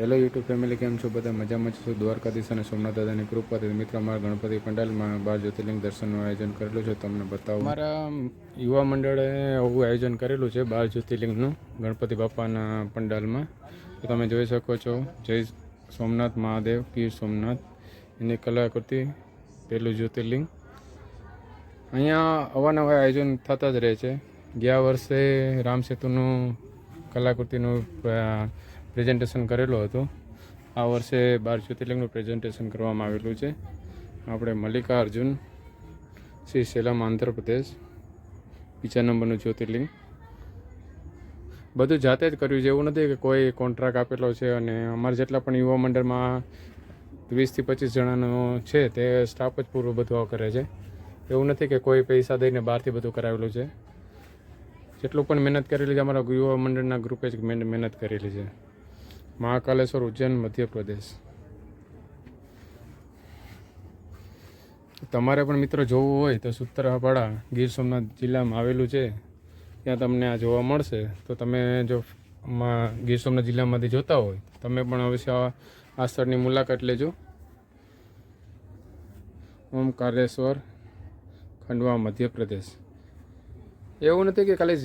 Hello YouTube family, કેમ છો બધા? મજામાં છો? દ્વારકાધીશ અને સોમનાથ દાદાની કૃપાથી મિત્રો, અમારા ગણપતિ પંડાલમાં બાર જ્યોતિર્લિંગ દર્શનનું આયોજન કરેલું છે. તમને બતાવું. મારા યુવા મંડળે આવું આયોજન કરેલું છે બાર જ્યોતિર્લિંગનું, ગણપતિ બાપાના પંડાલમાં. તો તમે જોઈ શકો છો, જય સોમનાથ મહાદેવ, પીર સોમનાથ. એની કલાકૃતિ પહેલું જ્યોતિર્લિંગ. અહીંયા અવાનવા આયોજન થતા જ રહે છે. ગયા વર્ષે રામ સેતુનું કલાકૃતિનું પ્રેઝન્ટેશન કરેલું હતું. આ વર્ષે બાર જ્યોતિર્લિંગનું પ્રેઝન્ટેશન કરવામાં આવેલું છે. આપણે મલ્લિકાર્જુન શ્રી સેલમ આંધ્રપ્રદેશ બીજા નંબરનું જ્યોતિર્લિંગ. બધું જાતે જ કર્યું છે. એવું નથી કે કોઈ કોન્ટ્રાક્ટ આપેલો છે અને અમારા જેટલા પણ યુવા મંડળમાં વીસથી પચીસ જણાનો છે તે સ્ટાફ જ પૂરું બધું કરે છે. એવું નથી કે કોઈ પૈસા દઈને બહારથી બધું કરાવેલું છે. જેટલું પણ મહેનત કરેલી છે, અમારા યુવા મંડળના ગ્રુપે જ મહેન- મહેનત કરેલી છે. મહાકાલેશ્વર, ઉજ્જૈન, મધ્યપ્રદેશ. તમારે પણ મિત્રો જોવું હોય તો સુત્રાપાડા ગીર સોમનાથ જિલ્લામાં આવેલું છે. ત્યાં તમને આ જોવા મળશે. તો તમે જો ગીર સોમનાથ જિલ્લામાંથી જોતા હોય તમે પણ અવશ્ય આ- સ્થળની મુલાકાત લેજો. ઓમકારેશ્વર, ખંડવા, મધ્યપ્રદેશ. એવું નથી કે ખાલી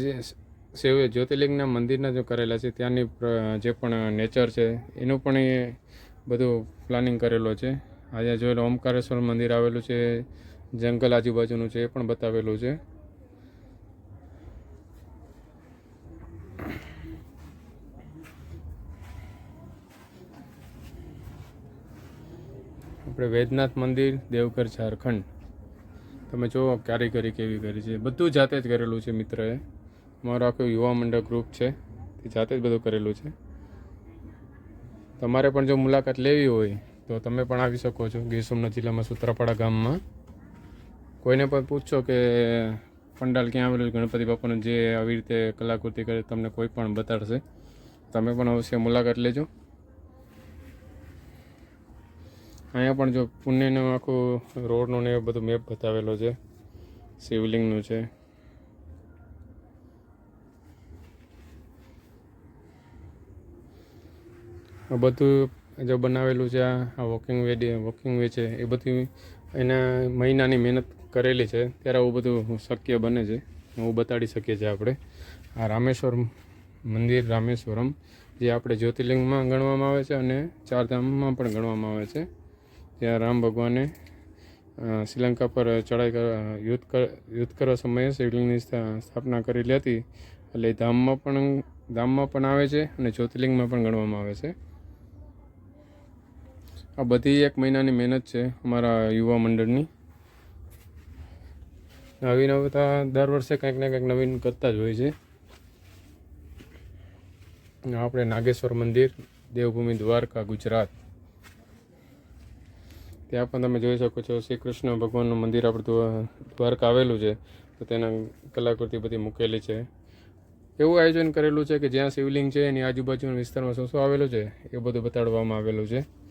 શિવ જ્યોતિર્લિંગના મંદિરના જો કરેલા છે, ત્યાંની જે પણ નેચર છે, એનું પણ એ બધું પ્લાનિંગ કરેલો છે. આજે જોયેલો ઓમકારેશ્વર મંદિર આવેલું છે, જંગલ આજુબાજુનું છે, એ પણ બતાવેલું છે. આપણે વૈદ્યનાથ મંદિર, દેવઘર, ઝારખંડ. તમે જુઓ કારીગરી કેવી કરી છે. બધું જાતે જ કરેલું છે મિત્રએ. મારો આખો યુવા મંડળ ગ્રુપ છે તે જાતે જ બધું કરેલું છે. તમારે પણ જો મુલાકાત લેવી હોય, તો તમે પણ આવી શકો છો ગીર સોમનાથ જિલ્લામાં સુત્રાપાડા ગામમાં. કોઈને પણ પૂછશો કે પંડાલ ક્યાં આવેલું ગણપતિ બાપાનું જે આવી રીતે કલાકૃતિ કરે, તમને કોઈ પણ બતાડશે. તમે પણ અવશ્ય મુલાકાત લેજો. અહીંયા પણ જો પુણ્યનું આખું રોડનું ને બધું મેપ બતાવેલો છે, શિવલિંગનું છે. બધું જો બનાવેલું છે, આ આ વોકિંગ વે વોકિંગ વે છે, એ બધી એના મહિનાની મહેનત કરેલી છે. ત્યારે આવું બધું શક્ય બને છે. એવું બતાડી શકીએ છીએ આપણે. આ રામેશ્વર મંદિર રામેશ્વરમ, જે આપણે જ્યોતિર્લિંગમાં ગણવામાં આવે છે અને ચારધામમાં પણ ગણવામાં આવે છે. ત્યાં રામ ભગવાને શ્રીલંકા પર ચડાઈ યુદ્ધ યુદ્ધ કરવા સમયે શિવલિંગની સ્થાપના કરેલી હતી. એટલે ધામમાં પણ ધામમાં પણ આવે છે અને જ્યોતિર્લિંગમાં પણ ગણવામાં આવે છે. આ બધી એક મહિનાની મહેનત છે અમારા યુવા મંડળની. નવી નવતા દર વર્ષે કંઈક ને કંઈક નવીન કરતા જ હોય છે. આપણે નાગેશ્વર મંદિર, દેવભૂમિ દ્વારકા, ગુજરાત. ત્યાં પણ તમે જોઈ શકો છો શ્રી કૃષ્ણ ભગવાનનું મંદિર આપણે દ્વારકા આવેલું છે. તો તેના કલાકૃતિ બધી મૂકેલી છે. એવું આયોજન કરેલું છે કે જ્યાં શિવલિંગ છે એની આજુબાજુના વિસ્તારમાં શું શું આવેલું છે, એ બધું બતાડવામાં આવેલું છે.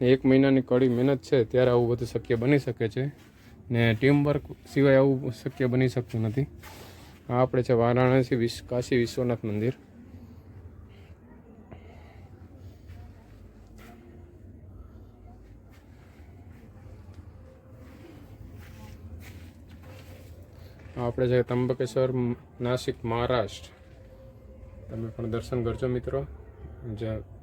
ને એક મહિનાની કડી મહેનત છે, ત્યારે આવું બધું શક્ય બની શકે છે. ને ટીમ વર્ક સિવાય આવું શક્ય બની શકતું નથી. આ આપણે છે વારાણસી વિશ, કાશી વિશ્વનાથ મંદિર. આપણે છે ત્રંબકેશ્વર નાસિક મહારાષ્ટ્ર. તમે પણ દર્શન કરજો મિત્રો. જ્યાં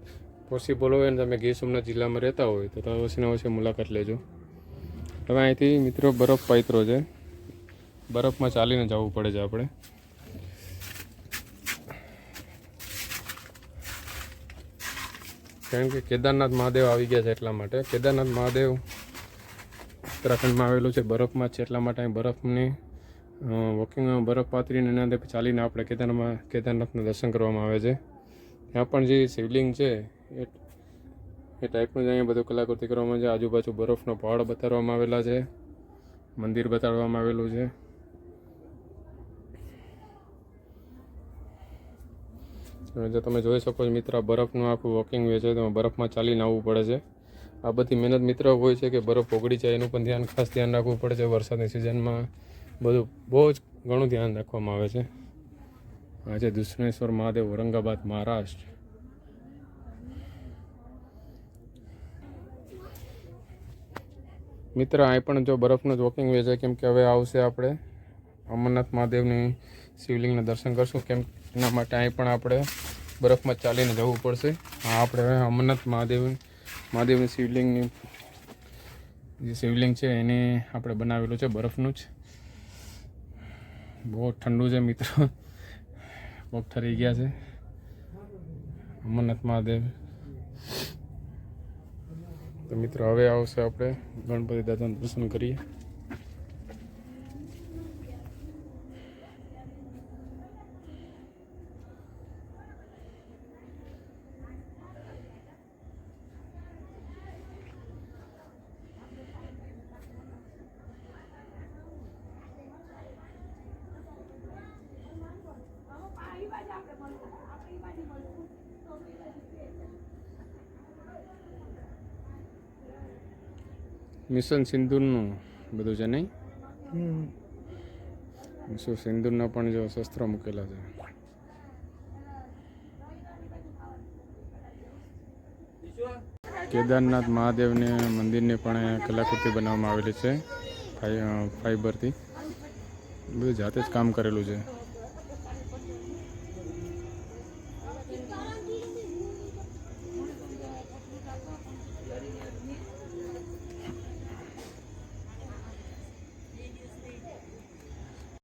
પોસિબલ હોય ને તમે ગીર સોમનાથ જિલ્લામાં રહેતા હોય તો તમે અવશ્ય અવશ્ય મુલાકાત લેજો. હવે અહીંથી મિત્રો બરફ પાત્રો છે. બરફમાં ચાલીને જવું પડે છે આપણે. કારણ કે કેદારનાથ મહાદેવ આવી ગયા છે એટલા માટે. કેદારનાથ મહાદેવ ઉત્તરાખંડમાં આવેલું છે. બરફમાં છે એટલા માટે અહીં બરફની વોકિંગમાં બરફ પાથરીને એના અંદર ચાલીને આપણે કેદારમાં કેદારનાથના દર્શન કરવામાં આવે છે. ત્યાં પણ જે શિવલિંગ છે એ એ ટાઈપનું જ અહીંયા બધું કલાકૃતિ કરવામાં છે. આજુબાજુ બરફનો પહાડ બતાડવામાં આવેલા છે. મંદિર બતાડવામાં આવેલું છે. જો તમે જોઈ શકો છો મિત્ર, બરફનું આખું વોકિંગ વે છે. તેમાં બરફમાં ચાલીને આવવું પડે છે. આ બધી મહેનત મિત્ર હોય છે કે બરફ ઓગળી જાય એનું પણ ધ્યાન, ખાસ ધ્યાન રાખવું પડે છે. વરસાદની સિઝનમાં બધું બહુ જ ઘણું ધ્યાન રાખવામાં આવે છે. આજે દુષ્ણેશ્વર મહાદેવ, ઔરંગાબાદ, મહારાષ્ટ્ર. મિત્ર અહીં પણ જો બરફનું જ વોકિંગ વે છે, કેમ કે હવે આવશે આપણે અમરનાથ મહાદેવની શિવલિંગના દર્શન કરશું. કેમ એના માટે અહીં પણ આપણે બરફમાં ચાલીને જવું પડશે. હા, આપણે હવે અમરનાથ મહાદેવ, મહાદેવની શિવલિંગની જે શિવલિંગ છે, એને આપણે બનાવેલું છે, બરફનું જ. બહુ ઠંડુ છે, મિત્રો. પગ ઠરી ગયા છે. અમરનાથ મહાદેવ. તો મિત્રો હવે આવશે આપણે ગણપતિ દાદાનું દર્શન કરીએ. મિશન સિંદૂરનું બધું છે નહીં? મિશન સિંદૂરના પણ જો શસ્ત્રો મૂકેલા છે. કેદારનાથ મહાદેવને મંદિરને પણ કલાકૃતિ બનાવવામાં આવેલી છે ફાઈબરથી. બધું જાતે જ કામ કરેલું છે.